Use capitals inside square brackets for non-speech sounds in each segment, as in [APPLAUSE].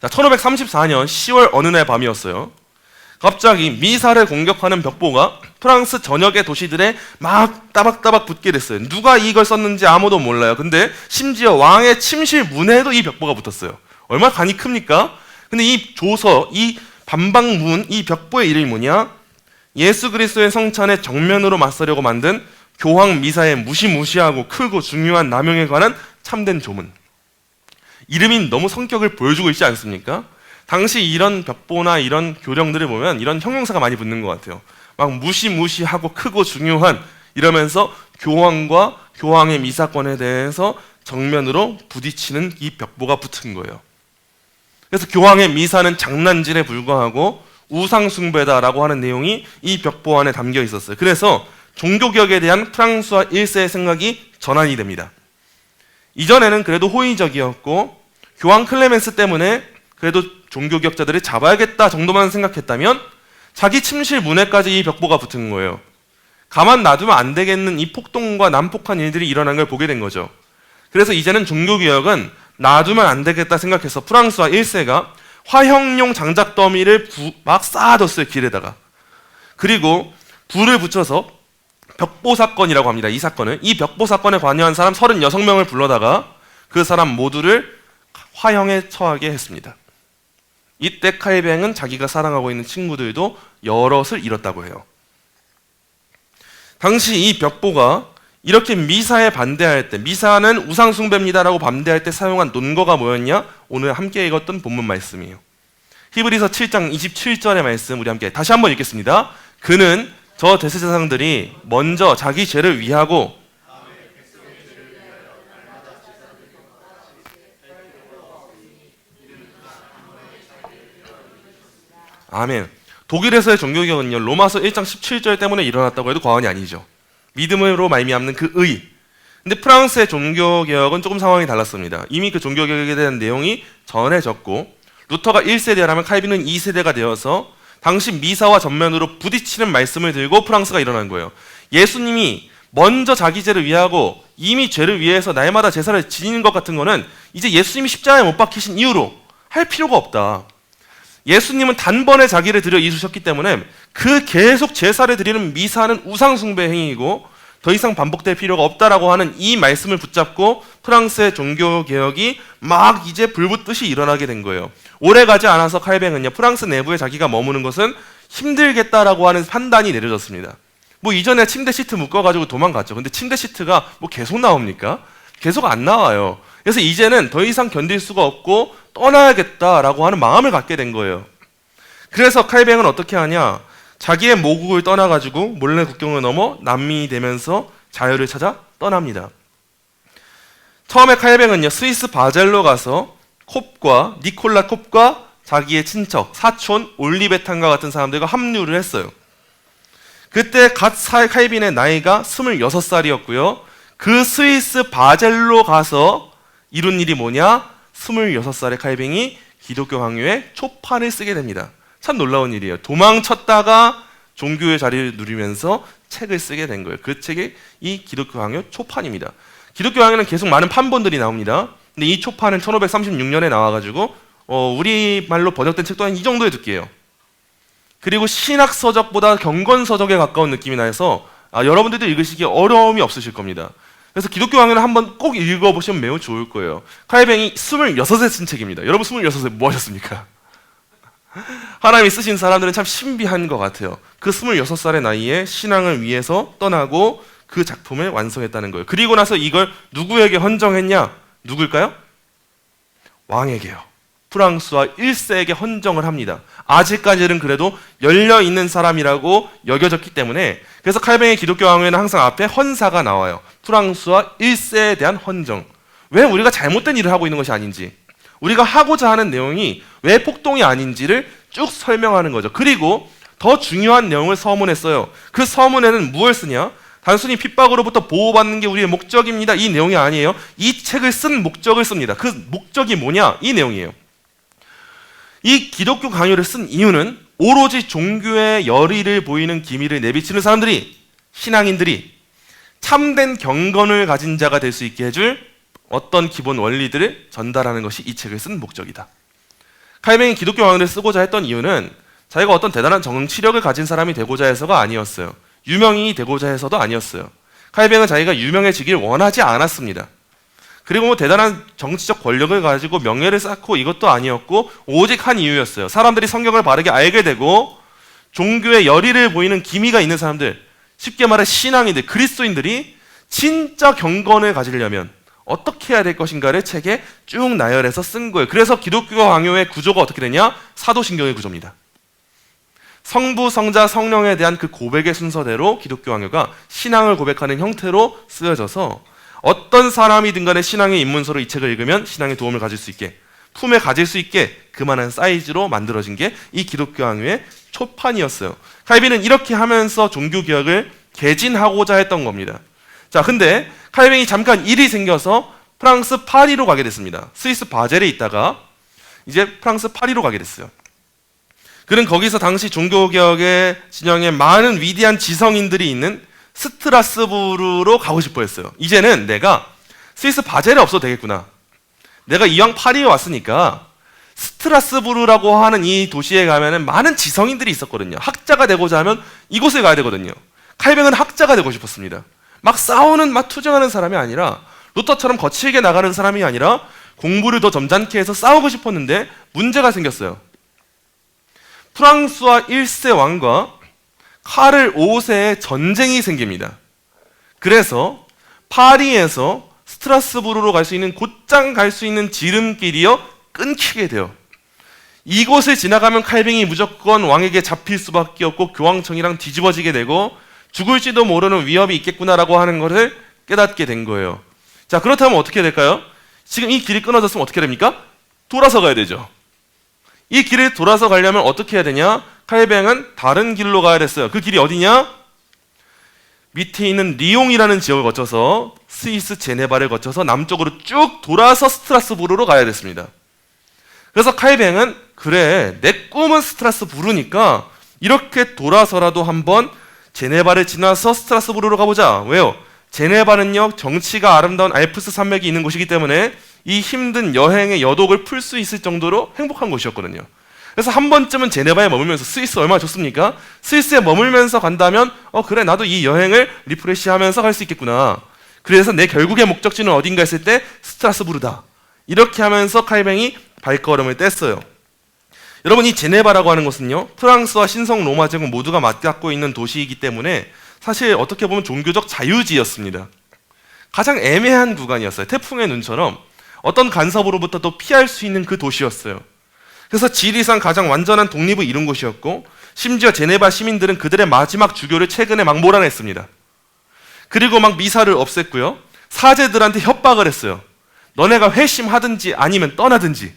자, 1534년 10월 어느 날 밤이었어요. 갑자기 미사를 공격하는 벽보가 프랑스 전역의 도시들에 막 따박따박 붙게 됐어요. 누가 이걸 썼는지 아무도 몰라요. 근데 심지어 왕의 침실 문에도 이 벽보가 붙었어요. 얼마나 간이 큽니까? 근데 이 조서, 이 반박문, 이 벽보의 이름이 뭐냐? 예수 그리스도의 성찬의 정면으로 맞서려고 만든 교황 미사의 무시무시하고 크고 중요한 남용에 관한 참된 조문. 이름이 너무 성격을 보여주고 있지 않습니까? 당시 이런 벽보나 이런 교령들을 보면 이런 형용사가 많이 붙는 것 같아요. 막 무시무시하고 크고 중요한 이러면서 교황과 교황의 미사건에 대해서 정면으로 부딪히는 이 벽보가 붙은 거예요. 그래서 교황의 미사는 장난질에 불과하고 우상숭배다라고 하는 내용이 이 벽보 안에 담겨 있었어요. 그래서 종교개혁에 대한 프랑스와 1세의 생각이 전환이 됩니다. 이전에는 그래도 호의적이었고 교황 클레멘스 때문에 그래도 종교 개혁자들을 잡아야겠다 정도만 생각했다면 자기 침실 문에까지 이 벽보가 붙은 거예요. 가만 놔두면 안 되겠는 이 폭동과 난폭한 일들이 일어난 걸 보게 된 거죠. 그래서 이제는 종교 개혁은 놔두면 안 되겠다 생각해서 프랑스와 1세가 화형용 장작 더미를 부- 막 쌓아뒀어요 길에다가 그리고 불을 붙여서 벽보 사건이라고 합니다 이 사건은 이 벽보 사건에 관여한 사람 36명을 불러다가 그 사람 모두를 화형에 처하게 했습니다 이때 칼뱅은 자기가 사랑하고 있는 친구들도 여럿을 잃었다고 해요 당시 이 벽보가 이렇게 미사에 반대할 때 미사는 우상 숭배입니다라고 반대할 때 사용한 논거가 뭐였냐? 오늘 함께 읽었던 본문 말씀이에요. 히브리서 7장 27절의 말씀 우리 함께 다시 한번 읽겠습니다. 그는 저 대세자상들이 먼저 자기 죄를 위하고 아멘. 독일에서의 종교개혁은요 로마서 1장 17절 때문에 일어났다고 해도 과언이 아니죠. 믿음으로 말미암는 그 의. 근데 프랑스의 종교 개혁은 조금 상황이 달랐습니다. 이미 그 종교 개혁에 대한 내용이 전해졌고 루터가 1세대라면 칼빈은 2세대가 되어서 당시 미사와 전면으로 부딪히는 말씀을 들고 프랑스가 일어난 거예요. 예수님이 먼저 자기 죄를 위하고 이미 죄를 위해서 날마다 제사를 지니는 것 같은 거는 이제 예수님이 십자가에 못 박히신 이후로 할 필요가 없다. 예수님은 단번에 자기를 들여 이루셨기 때문에 그 계속 제사를 드리는 미사는 우상숭배 행위이고 더 이상 반복될 필요가 없다라고 하는 이 말씀을 붙잡고 프랑스의 종교 개혁이 막 이제 불붙듯이 일어나게 된 거예요. 오래 가지 않아서 칼뱅은요 프랑스 내부에 자기가 머무는 것은 힘들겠다라고 하는 판단이 내려졌습니다. 뭐 이전에 침대 시트 묶어가지고 도망갔죠. 근데 침대 시트가 뭐 계속 나옵니까? 계속 안 나와요. 그래서 이제는 더 이상 견딜 수가 없고 떠나야겠다라고 하는 마음을 갖게 된 거예요. 그래서 칼뱅은 어떻게 하냐? 자기의 모국을 떠나가지고 몰래 국경을 넘어 난민이 되면서 자유를 찾아 떠납니다. 처음에 칼뱅은요 스위스 바젤로 가서 콥과 니콜라 콥과 자기의 친척 사촌 올리베탄과 같은 사람들과 합류를 했어요. 그때 갓 사- 칼빈의 나이가 26살이었고요. 그 스위스 바젤로 가서 이룬 일이 뭐냐? 26살의 칼뱅이 기독교 강요에 초판을 쓰게 됩니다. 참 놀라운 일이에요. 도망쳤다가 종교의 자리를 누리면서 책을 쓰게 된 거예요. 그 책이 이 기독교 강요 초판입니다. 기독교 강요는 계속 많은 판본들이 나옵니다. 근데 이 초판은 1536년에 나와가지고 어, 우리 말로 번역된 책도 한 이 정도의 두께예요. 그리고 신학 서적보다 경건 서적에 가까운 느낌이 나서 아, 여러분들도 읽으시기 어려움이 없으실 겁니다. 그래서 기독교 강요는 한번 꼭 읽어보시면 매우 좋을 거예요. 칼뱅이 26에 쓴 책입니다. 여러분 26에 뭐 하셨습니까? [LAUGHS] 하나님이 쓰신 사람들은 참 신비한 것 같아요. 그 26살의 나이에 신앙을 위해서 떠나고 그 작품을 완성했다는 거예요. 그리고 나서 이걸 누구에게 헌정했냐? 누굴까요? 왕에게요. 프랑스와 1세에게 헌정을 합니다. 아직까지는 그래도 열려 있는 사람이라고 여겨졌기 때문에 그래서 칼뱅의 기독교 왕회는 항상 앞에 헌사가 나와요. 프랑스와 1세에 대한 헌정. 왜 우리가 잘못된 일을 하고 있는 것이 아닌지, 우리가 하고자 하는 내용이 왜 폭동이 아닌지를 쭉 설명하는 거죠. 그리고 더 중요한 내용을 서문에 써요. 그 서문에는 무엇을 쓰냐? 단순히 핍박으로부터 보호받는 게 우리의 목적입니다. 이 내용이 아니에요. 이 책을 쓴 목적을 씁니다. 그 목적이 뭐냐? 이 내용이에요. 이 기독교 강요를 쓴 이유는 오로지 종교의 열의를 보이는 기미를 내비치는 사람들이 신앙인들이 참된 경건을 가진 자가 될 수 있게 해줄 어떤 기본 원리들을 전달하는 것이 이 책을 쓴 목적이다. 칼뱅이 기독교 왕을 쓰고자 했던 이유는 자기가 어떤 대단한 정치력을 가진 사람이 되고자 해서가 아니었어요. 유명인이 되고자 해서도 아니었어요. 칼뱅은 자기가 유명해지길 원하지 않았습니다. 그리고 뭐 대단한 정치적 권력을 가지고 명예를 쌓고 이것도 아니었고 오직 한 이유였어요. 사람들이 성경을 바르게 알게 되고 종교의 열의를 보이는 기미가 있는 사람들, 쉽게 말해 신앙인들, 그리스도인들이 진짜 경건을 가지려면 어떻게 해야 될 것인가를 책에 쭉 나열해서 쓴 거예요. 그래서 기독교 강요의 구조가 어떻게 되냐? 사도신경의 구조입니다. 성부, 성자, 성령에 대한 그 고백의 순서대로 기독교 강요가 신앙을 고백하는 형태로 쓰여져서 어떤 사람이든 간에 신앙의 입문서로 이 책을 읽으면 신앙의 도움을 가질 수 있게 품에 가질 수 있게 그만한 사이즈로 만들어진 게 이 기독교 강요의 초판이었어요. 칼빈은 이렇게 하면서 종교 개혁을 개진하고자 했던 겁니다. 자, 근데 칼뱅이 잠깐 일이 생겨서 프랑스 파리로 가게 됐습니다. 스위스 바젤에 있다가 이제 프랑스 파리로 가게 됐어요. 그는 거기서 당시 종교개혁의 진영에 많은 위대한 지성인들이 있는 스트라스부르로 가고 싶어 했어요. 이제는 내가 스위스 바젤에 없어도 되겠구나. 내가 이왕 파리에 왔으니까 스트라스부르라고 하는 이 도시에 가면은 많은 지성인들이 있었거든요. 학자가 되고자 하면 이곳에 가야 되거든요. 칼뱅은 학자가 되고 싶었습니다. 막 싸우는, 막 투쟁하는 사람이 아니라 루터처럼 거칠게 나가는 사람이 아니라 공부를 더 점잖게 해서 싸우고 싶었는데 문제가 생겼어요. 프랑스와 1세 왕과 카를 5세의 전쟁이 생깁니다. 그래서 파리에서 스트라스부르로 갈 수 있는 곧장 갈 수 있는 지름길이요 끊기게 돼요. 이곳을 지나가면 칼뱅이 무조건 왕에게 잡힐 수밖에 없고 교황청이랑 뒤집어지게 되고 죽을지도 모르는 위협이 있겠구나라고 하는 것을 깨닫게 된 거예요. 자, 그렇다면 어떻게 될까요? 지금 이 길이 끊어졌으면 어떻게 됩니까? 돌아서 가야 되죠. 이 길을 돌아서 가려면 어떻게 해야 되냐? 칼뱅은 다른 길로 가야 됐어요. 그 길이 어디냐? 밑에 있는 리옹이라는 지역을 거쳐서 스위스 제네바를 거쳐서 남쪽으로 쭉 돌아서 스트라스부르로 가야 됐습니다. 그래서 칼뱅은 그래 내 꿈은 스트라스부르니까 이렇게 돌아서라도 한번 제네바를 지나서 스트라스부르로 가보자. 왜요? 제네바는요 정치가 아름다운 알프스 산맥이 있는 곳이기 때문에 이 힘든 여행의 여독을 풀 수 있을 정도로 행복한 곳이었거든요. 그래서 한 번쯤은 제네바에 머물면서 스위스 얼마나 좋습니까? 스위스에 머물면서 간다면 어 그래 나도 이 여행을 리프레시하면서 갈 수 있겠구나. 그래서 내 결국의 목적지는 어딘가 했을 때 스트라스부르다. 이렇게 하면서 칼뱅이 발걸음을 뗐어요. 여러분 이 제네바라고 하는 것은요 프랑스와 신성 로마 제국 모두가 맞닿고 있는 도시이기 때문에 사실 어떻게 보면 종교적 자유지였습니다. 가장 애매한 구간이었어요. 태풍의 눈처럼 어떤 간섭으로부터 도 피할 수 있는 그 도시였어요. 그래서 지리상 가장 완전한 독립을 이룬 곳이었고 심지어 제네바 시민들은 그들의 마지막 주교를 최근에 막 몰아냈습니다. 그리고 막 미사를 없앴고요. 사제들한테 협박을 했어요. 너네가 회심하든지 아니면 떠나든지.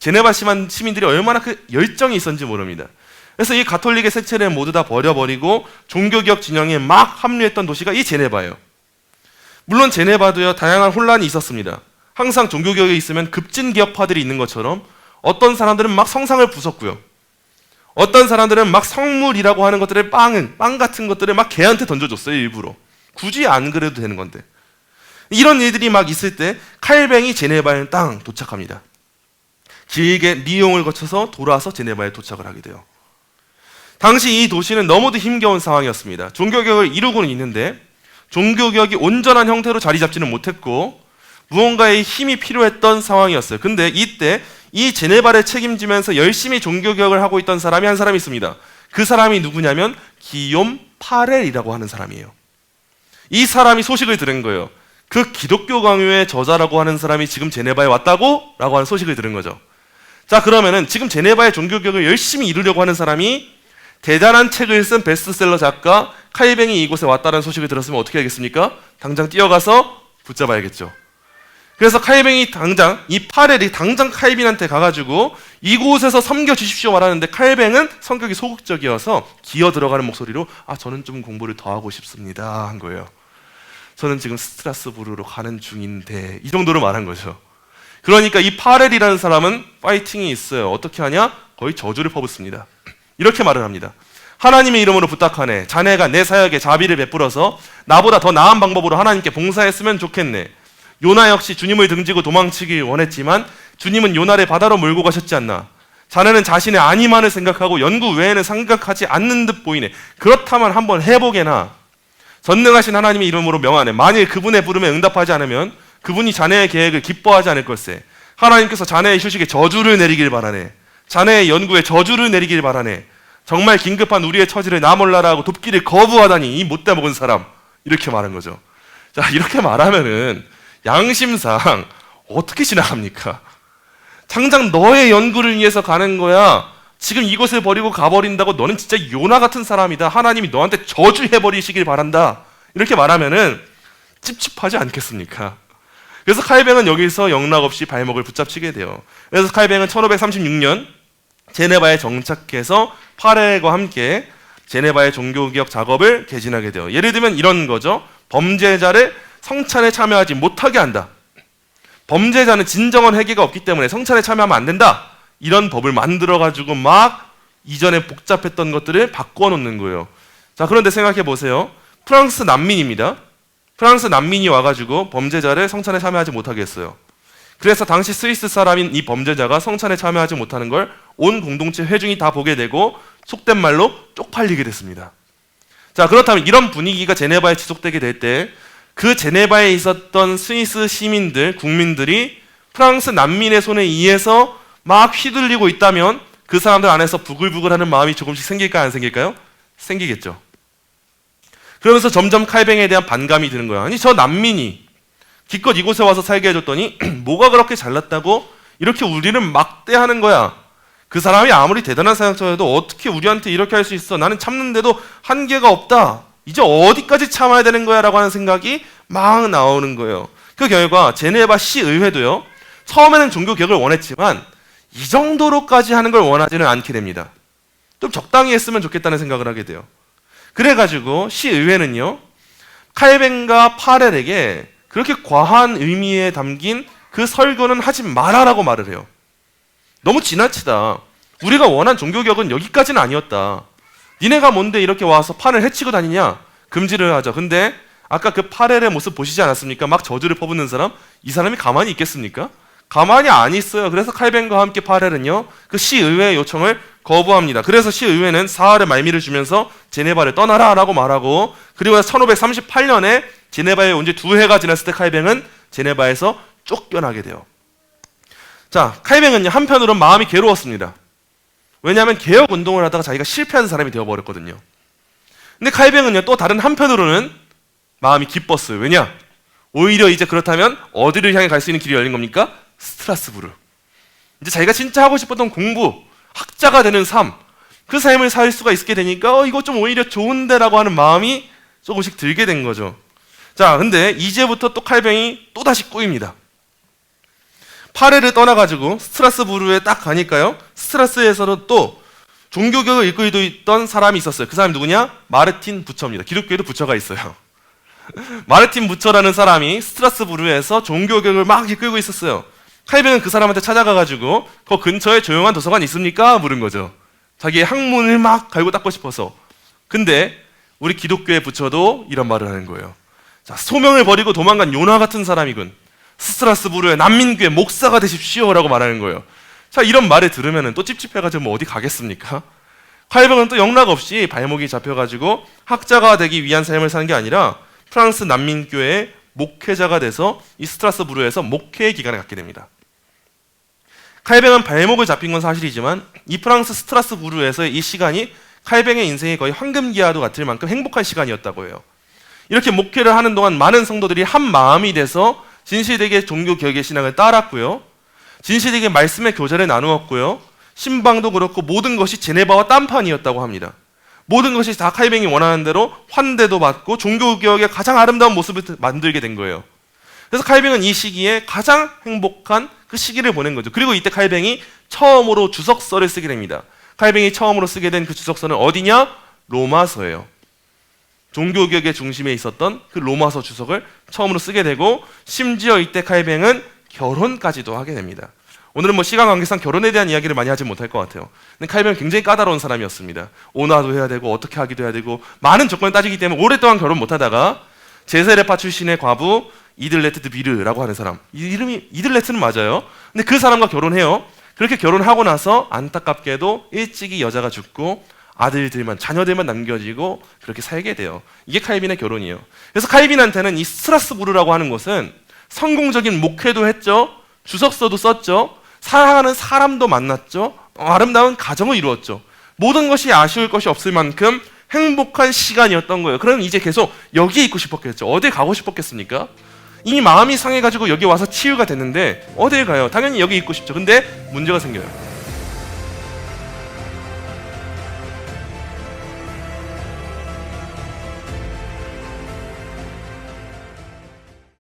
제네바 시민- 시민들이 얼마나 그 열정이 있었는지 모릅니다. 그래서 이 가톨릭의 색채를 모두 다 버려버리고 종교개혁 진영에 막 합류했던 도시가 이 제네바예요. 물론 제네바도요 다양한 혼란이 있었습니다. 항상 종교개혁에 있으면 급진 개혁파들이 있는 것처럼 어떤 사람들은 막 성상을 부쉈고요. 어떤 사람들은 막 성물이라고 하는 것들을 빵은 빵 같은 것들을 막 개한테 던져줬어요 일부러. 굳이 안 그래도 되는 건데. 이런 일들이 막 있을 때 칼뱅이 제네바에 땅 도착합니다. 길게 리옹을 거쳐서 돌아서 제네바에 도착을 하게 돼요. 당시 이 도시는 너무도 힘겨운 상황이었습니다. 종교개혁을 이루고는 있는데 종교개혁이 온전한 형태로 자리 잡지는 못했고 무언가의 힘이 필요했던 상황이었어요. 근데 이때 이 제네바를 책임지면서 열심히 종교개혁을 하고 있던 사람이 한 사람이 있습니다. 그 사람이 누구냐면 기욤 파렐이라고 하는 사람이에요. 이 사람이 소식을 들은 거예요. 그 기독교 강요의 저자라고 하는 사람이 지금 제네바에 왔다고? 라고 하는 소식을 들은 거죠. 자, 그러면은 지금 제네바의 종교개혁을 열심히 이루려고 하는 사람이 대단한 책을 쓴 베스트셀러 작가 칼뱅이 이곳에 왔다는 소식을 들었으면 어떻게 하겠습니까? 당장 뛰어가서 붙잡아야겠죠. 그래서 칼뱅이 당장 이 파렐이 당장 칼빈한테 가가지고 이곳에서 섬겨 주십시오 말하는데 칼뱅은 성격이 소극적이어서 기어 들어가는 목소리로 아 저는 좀 공부를 더 하고 싶습니다 한 거예요. 저는 지금 스트라스부르로 가는 중인데 이 정도로 말한 거죠. 그러니까 이 파렐이라는 사람은 파이팅이 있어요. 어떻게 하냐? 거의 저주를 퍼붓습니다. 이렇게 말을 합니다. 하나님의 이름으로 부탁하네. 자네가 내 사역에 자비를 베풀어서 나보다 더 나은 방법으로 하나님께 봉사했으면 좋겠네. 요나 역시 주님을 등지고 도망치길 원했지만 주님은 요나를 바다로 몰고 가셨지 않나. 자네는 자신의 아니만을 생각하고 연구 외에는 생각하지 않는 듯 보이네. 그렇다면 한번 해보게나. 전능하신 하나님의 이름으로 명하네. 만일 그분의 부름에 응답하지 않으면 그분이 자네의 계획을 기뻐하지 않을 걸세. 하나님께서 자네의 휴식에 저주를 내리길 바라네. 자네의 연구에 저주를 내리길 바라네. 정말 긴급한 우리의 처지를 나 몰라라 하고 돕기를 거부하다니 이 못돼 먹은 사람. 이렇게 말한 거죠. 자, 이렇게 말하면은 양심상 어떻게 지나갑니까? 당장 너의 연구를 위해서 가는 거야. 지금 이곳을 버리고 가버린다고 너는 진짜 요나 같은 사람이다. 하나님이 너한테 저주해버리시길 바란다. 이렇게 말하면은 찝찝하지 않겠습니까? 그래서 칼뱅은 여기서 영락 없이 발목을 붙잡히게 돼요. 그래서 칼뱅은 1536년 제네바에 정착해서 파렐과 함께 제네바의 종교개혁 작업을 개진하게 돼요. 예를 들면 이런 거죠. 범죄자를 성찬에 참여하지 못하게 한다. 범죄자는 진정한 회개가 없기 때문에 성찬에 참여하면 안 된다. 이런 법을 만들어 가지고 막 이전에 복잡했던 것들을 바꿔 놓는 거예요. 자, 그런데 생각해 보세요. 프랑스 난민입니다. 프랑스 난민이 와 가지고 범죄자를 성찬에 참여하지 못하게 했어요. 그래서 당시 스위스 사람인 이 범죄자가 성찬에 참여하지 못하는 걸 온 공동체 회중이 다 보게 되고 속된 말로 쪽팔리게 됐습니다. 자, 그렇다면 이런 분위기가 제네바에 지속되게 될 때 그 제네바에 있었던 스위스 시민들, 국민들이 프랑스 난민의 손에 의해서 막 휘둘리고 있다면 그 사람들 안에서 부글부글하는 마음이 조금씩 생길까요? 안 생길까요? 생기겠죠. 그러면서 점점 칼뱅에 대한 반감이 드는 거야. 아니 저 난민이 기껏 이곳에 와서 살게 해줬더니 [CLEARS THROAT] 뭐가 그렇게 잘났다고 이렇게 우리를 막대하는 거야. 그 사람이 아무리 대단한 사역자여도 어떻게 우리한테 이렇게 할 수 있어? 나는 참는데도 한계가 없다. 이제 어디까지 참아야 되는 거야 라고 하는 생각이 막 나오는 거예요. 그 결과 제네바 시 의회도요. 처음에는 종교 개혁을 원했지만 이 정도로까지 하는 걸 원하지는 않게 됩니다. 좀 적당히 했으면 좋겠다는 생각을 하게 돼요. 그래가지고 시 의회는요 칼뱅과 파렐에게 그렇게 과한 의미에 담긴 그 설교는 하지 말아라고 말을 해요. 너무 지나치다. 우리가 원한 종교개혁은 여기까지는 아니었다. 니네가 뭔데 이렇게 와서 판을 해치고 다니냐? 금지를 하자. 근데 아까 그 파렐의 모습 보시지 않았습니까? 막 저주를 퍼붓는 사람? 이 사람이 가만히 있겠습니까? 가만히 안 있어요. 그래서 칼뱅과 함께 파렐은요, 그 시의회의 요청을 거부합니다. 그래서 시의회는 사흘의 말미를 주면서 제네바를 떠나라 라고 말하고, 그리고 1538년에 제네바에 온 지 두 해가 지났을 때 칼뱅은 제네바에서 쫓겨나게 돼요. 자, 칼뱅은요, 한편으로는 마음이 괴로웠습니다. 왜냐하면 개혁 운동을 하다가 자기가 실패한 사람이 되어버렸거든요. 근데 칼뱅은요, 또 다른 한편으로는 마음이 기뻤어요. 왜냐? 오히려 이제 그렇다면 어디를 향해 갈 수 있는 길이 열린 겁니까? 스트라스부르. 이제 자기가 진짜 하고 싶었던 공부, 학자가 되는 삶, 그 삶을 살 수가 있게 되니까 어, 이거 좀 오히려 좋은데라고 하는 마음이 조금씩 들게 된 거죠. 자, 근데 이제부터 또 칼뱅이 또 다시 꼬입니다. 파레를 떠나가지고 스트라스부르에 딱 가니까요. 스트라스에서는 또 종교교육을 이끌고 있던 사람이 있었어요. 그 사람이 누구냐? 마르틴 부처입니다. 기독교에도 부처가 있어요. [LAUGHS] 마르틴 부처라는 사람이 스트라스부르에서 종교교육을 막 이끌고 있었어요. 칼뱅은 그 사람한테 찾아가가지고 그 근처에 조용한 도서관 있습니까? 물은 거죠. 자기의 학문을 막 갈고 닦고 싶어서. 근데 우리 기독교의 부처도 이런 말을 하는 거예요. 자, 소명을 버리고 도망간 요나 같은 사람이군. 스트라스부르의 난민교회 목사가 되십시오라고 말하는 거예요. 자, 이런 말을 들으면 또 찝찝해가지고 뭐 어디 가겠습니까? [LAUGHS] 칼뱅은 또 영락 없이 발목이 잡혀가지고 학자가 되기 위한 삶을 사는 게 아니라 프랑스 난민교회의 목회자가 돼서 이 스트라스부르에서 목회 기간을 갖게 됩니다. 칼뱅은 발목을 잡힌 건 사실이지만 이 프랑스 스트라스부르에서의 이 시간이 칼뱅의 인생의 거의 황금기와도 같을 만큼 행복한 시간이었다고 해요. 이렇게 목회를 하는 동안 많은 성도들이 한 마음이 돼서 진실되게 종교 개혁의 신앙을 따랐고요. 진실되게 말씀의 교제를 나누었고요. 신방도 그렇고 모든 것이 제네바와 딴판이었다고 합니다. 모든 것이 다 칼뱅이 원하는 대로 환대도 받고 종교 개혁의 가장 아름다운 모습을 만들게 된 거예요. 그래서 칼뱅은 이 시기에 가장 행복한 그 시기를 보낸 거죠. 그리고 이때 칼뱅이 처음으로 주석서를 쓰게 됩니다. 칼뱅이 처음으로 쓰게 된 그 주석서는 어디냐? 로마서예요. 종교 개혁의 중심에 있었던 그 로마서 주석을 처음으로 쓰게 되고 심지어 이때 칼뱅은 결혼까지도 하게 됩니다. 오늘은 뭐 시간 관계상 결혼에 대한 이야기를 많이 하지 못할 것 같아요. 근데 칼뱅은 굉장히 까다로운 사람이었습니다. 오나도 해야 되고 어떻게 하기도 해야 되고 많은 조건을 따지기 때문에 오랫동안 결혼 못하다가 제세레파 출신의 과부 이들레트 드 비르라고 하는 사람. 이 이름이 이들레트는 맞아요. 근데 그 사람과 결혼해요. 그렇게 결혼하고 나서 안타깝게도 일찍이 여자가 죽고 아들들만 자녀들만 남겨지고 그렇게 살게 돼요. 이게 칼빈의 결혼이에요. 그래서 칼빈한테는 이 스트라스부르라고 하는 곳은 성공적인 목회도 했죠. 주석서도 썼죠. 사랑하는 사람도 만났죠. 어, 아름다운 가정을 이루었죠. 모든 것이 아쉬울 것이 없을 만큼 행복한 시간이었던 거예요. 그럼 이제 계속 여기에 있고 싶었겠죠. 어디 가고 싶었겠습니까? 이미 마음이 상해가지고 여기 와서 치유가 됐는데 어딜 가요? 당연히 여기 있고 싶죠. 근데 문제가 생겨요.